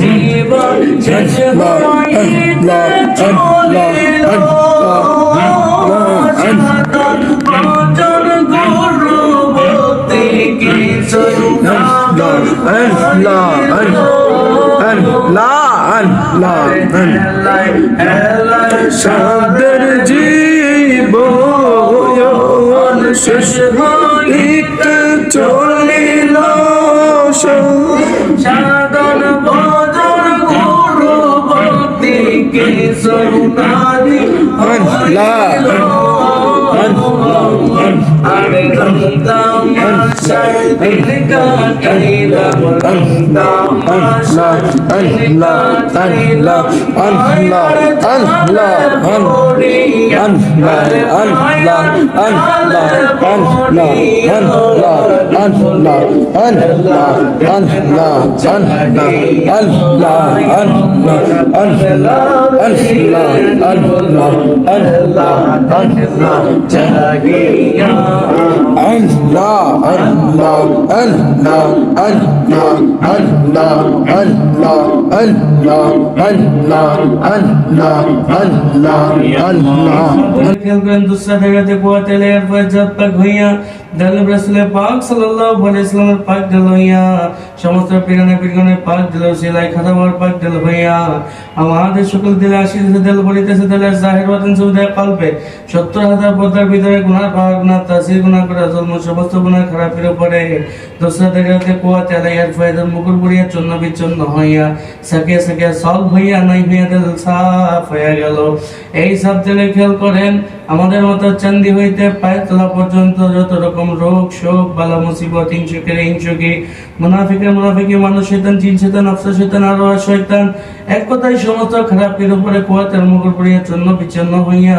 জীবন শেষ la لا la সাদের জীব শেষ হইতে চলিল সাদর বদর গুরু ভক্তি কে সোনারি আল্লাহ। আল্লাহ। আল্লাহ। আল্লাহ Allah সমস্ত পাক পাক সকল দিলে সত্তর হাজার পদ্মার ভিতরে গুনাহ পাওয়ার গুনাহ, তাসির করা জন্ম সমস্ত গুনাহ খারাপের উপরে দোসরা জায়গাতে পোয়াতেলে এরপর মুকুর পুরিয়া চন্ন বিচ্ছন্ন হইয়া সাকে সাকে সলভ হইয়া নাই হইয়া দিল, সাফ হয়ে গেল। এই সব দিলে খেয়াল করেন, আমাদের মতো চান্দি হইতে পায়ে তোলা পর্যন্ত যত রকম রোগ, শোক, বালা, মুসিবত ইনসুকের ইনসুকি মুনাফিকের মুনাফিকি, মানুষ শৈতান জিন শৈতান আফসা শৈতান আরও শৈতান এক কথায় সমস্ত খারাপের উপরে কুয়াতের মুকুর পড়িয়া চন্ন বিচ্ছন্ন হইয়া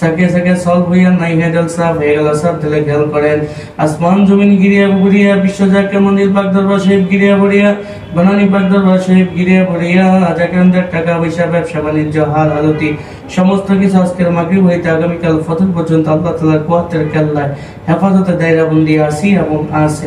সাকে সাকে সলভ হইয়া নাই হয়ে গেল সাফ হয়ে গেল, সব দিলে খেয়াল করেন। আসমান, জমিন গিরিয়া ঘুরিয়া বিশ্ব যাকে মন্দির দরবার শরীফ গিরিয়া ভরিয়া, বনানি বাগদরবা শরীফ গিরিয়া ভরিয়া জাকেন্দ্রের টাকা পয়সা, ব্যবসা, বাণিজ্য, হার হালতি সমস্ত কিছু আজকের মাগরিব হইতে আগামীকাল ফতর পর্যন্ত আল্লাহ তালার কুয়াত্তের কেল্লায় হেফাজতে দায়রা বন্দী আসি এবং আছে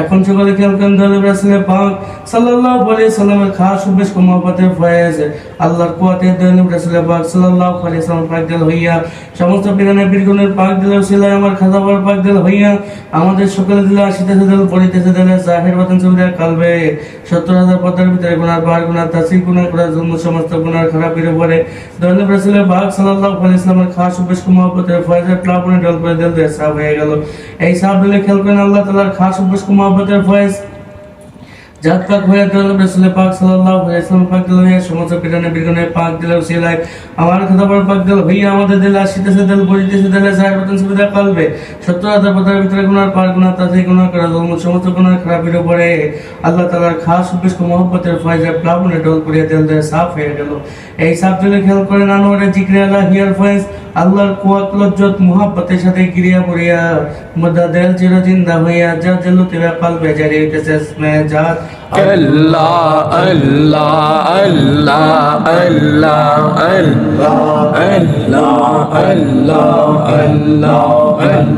এখন সকালে খেয়াল করেন দলের রাসুলে পাক সাল্লাল্লাহু আলাইহি সাল্লামের খাস উদ্দেশ মহব্বতের ফয়েজ আল্লাহর কুয়াতে দলের রাসুলে পাক সাল্লাল্লাহু আলাইহি সাল্লাম পাক দিল হইয়া, সমস্ত পীরানের বীরগণের পাক দিল সিলাই আমার খাজাবার পাক দিল হইয়া, আমাদের সকলে দিলে আসিতেছে দিল, পড়িতেছে দিলে জাহের বাতন সুবিধা কালবে। সত্তর হাজার পদের ভিতরে গুনার বার গুনার তাসির, গুনার করার জন্য সমস্ত গুনার খারাপের উপরে দলের রাসুলে পাক সাল্লাল্লাহু আলাইহি সাল্লামের খাস উদ্দেশ মহব্বতের ফয়েজের প্লাবনে ডল করে দিল সাফ হয়ে গেল। এই সাফ দিলে খেয়াল আল্লাহ তাআলার খাস উদ্দেশ my butterflies জাত পাক হয়ে দিল রসুল পাক সাল্লাল্লাহু আলাইহি সাল্লাম পাক দিল সমস্ত পিরানে বিরগণে পাক দিল আমার কথা পাক দিল আমাদের দিল আসিতেছে দিল দিল সাহেব সুবিধা সত্তর হাজার পদার ভিতরে গুনার পার গুনার তাতে গুনার করা জন্ম সমস্ত খারাপের উপরে আল্লাহ তাআলার খাস মহব্বতের ফয়জা প্লাবনে ডল করিয়া দিল দেয় সাফ হয়ে গেল। এই সাফ দিলে খেয়াল করেন আনোয়ারে জিক্রে আল্লাহ হিয়ার ফয়েজ, আল্লাহর কুয়াত লজ্জত মুহাব্বতের সাথে গিরিয়া পড়িয়া মুদ্দা দেল চির জিন্দা হইয়া যা জলুতে ব্যাপাল হইতেছে Allah, Allah, Allah, Allah, Allah, Allah, Allah, Allah, Allah,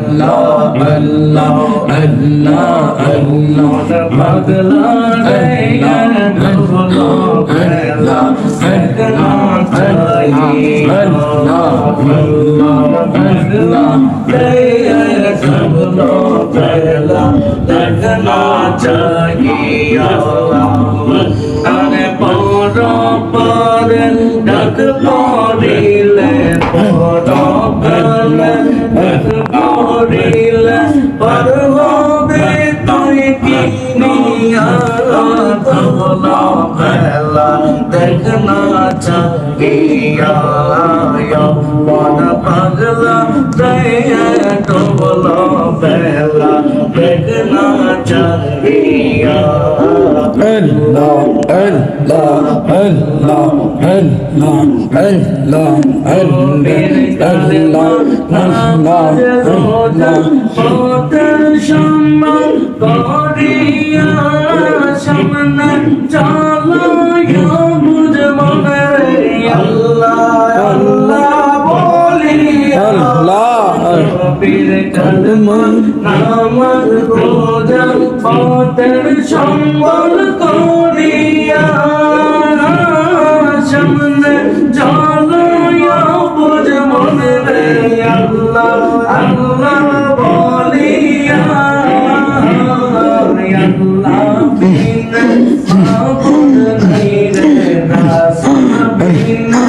Allah, Allah, Allah, পাগলা রে দুলো পেলা আরে পর পর ডাক পড়িলে পর পর ডাক পড়িলে পর হবে তুই কি নিয়া ধলা বেলা দেখনা চাহিয়া মন পাগলা রে ডোবলা বেলা দেখনা আমার পথের মনে আল্লাহ আল্লাহ আল্লাহ সম্বল করিয়া সামনে চলো বুঝ মনে রে আল্লাহ আল্লাহ বলিয়া আল্লাহ বিনে মাবুদ নাই রে রাসূল বিনে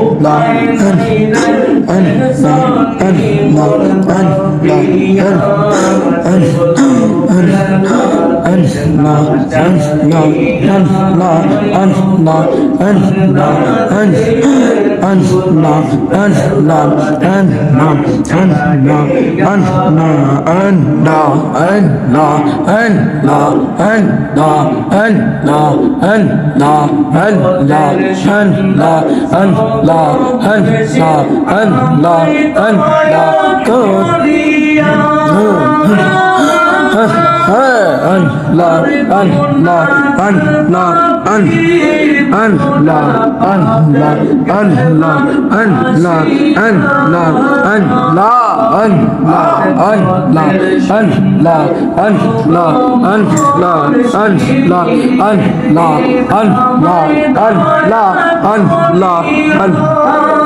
উপায় নাই রে ইনসানি মুরবিয়া Go. জীবন শেষ হইতে চলিল সাধন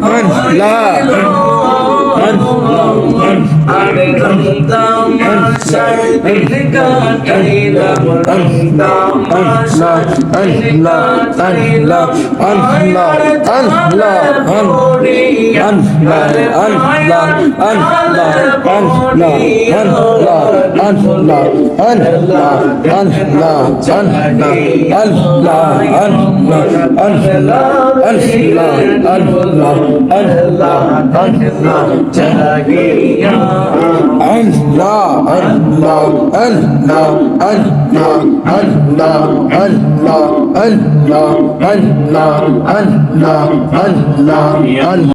Bueno, la... আরে রমদাম আশাই দিল কাটাইলাম রমদাম আশাই দিল কাটাইলাম আল্লাহ আল্লাহ আল্লাহ আল্লাহ আল্লাহ Allah